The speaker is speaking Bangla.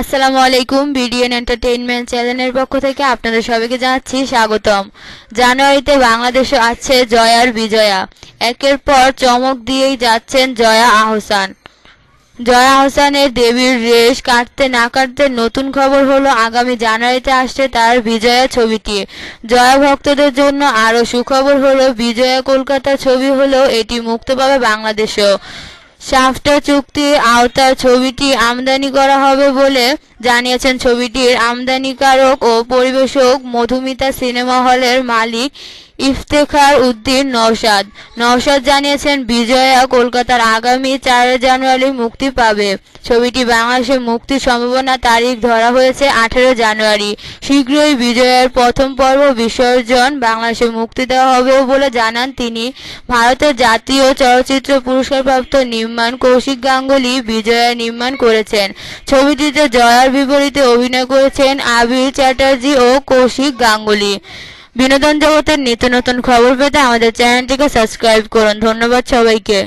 আসসালামু আলাইকুম, বিডিএন এন্টারটেইনমেন্ট চ্যানেলের পক্ষ থেকে আপনাদের সবাইকে জানাচ্ছি স্বাগতম। জানুয়ারিতে বাংলাদেশে আছে জয়ার বিজয়া। একের পর চমক দিয়েই যাচ্ছেন জয়া আহসান। জয়া আহসানের দেবীর রেশ কাটতে না কাটতে নতুন খবর হলো, আগামী জানুয়ারিতে আসছে তার বিজয়া ছবিটি। জয়া ভক্তদের জন্য আরও সুখবর হলো, বিজয়া কলকাতা ছবি হলেও এটি মুক্ত পাবে বাংলাদেশেও। সাফটা চুক্তির আওতায় ছবিটি আমদানি করা হবে বলে জানিয়েছেন ছবিটির আমদানিকারক ও পরিবেশক মধুমিতা সিনেমা হলের মালিক ইফতেখার উদ্দিন নওশাদ। নওশাদ জানিয়েছেন, বিজয়া কলকাতার আগামী চার জানুয়ারি মুক্তি পাবে। ছবিটি বাংলাদেশে মুক্তির সম্ভাবনা তারিখ ধরা হয়েছে আঠেরো জানুয়ারি। শীঘ্রই বিজয়ের প্রথম পর্ব বিসর্জন বাংলাদেশে মুক্তি দেওয়া হবে বলে জানান তিনি। ভারতের জাতীয় চলচ্চিত্র পুরস্কারপ্রাপ্ত নির্মাণ কৌশিক গাঙ্গুলি বিজয়া নির্মাণ করেছেন। ছবিটিতে জয়ার বিপরীতে অভিনয় করেছেন আবির চ্যাটার্জি ও কৌশিক গাঙ্গুলি। বিনোদন জগতের নিত্য নতুন খবর পেতে আমাদের চ্যানেলটিকে সাবস্ক্রাইব করুন। ধন্যবাদ সবাইকে।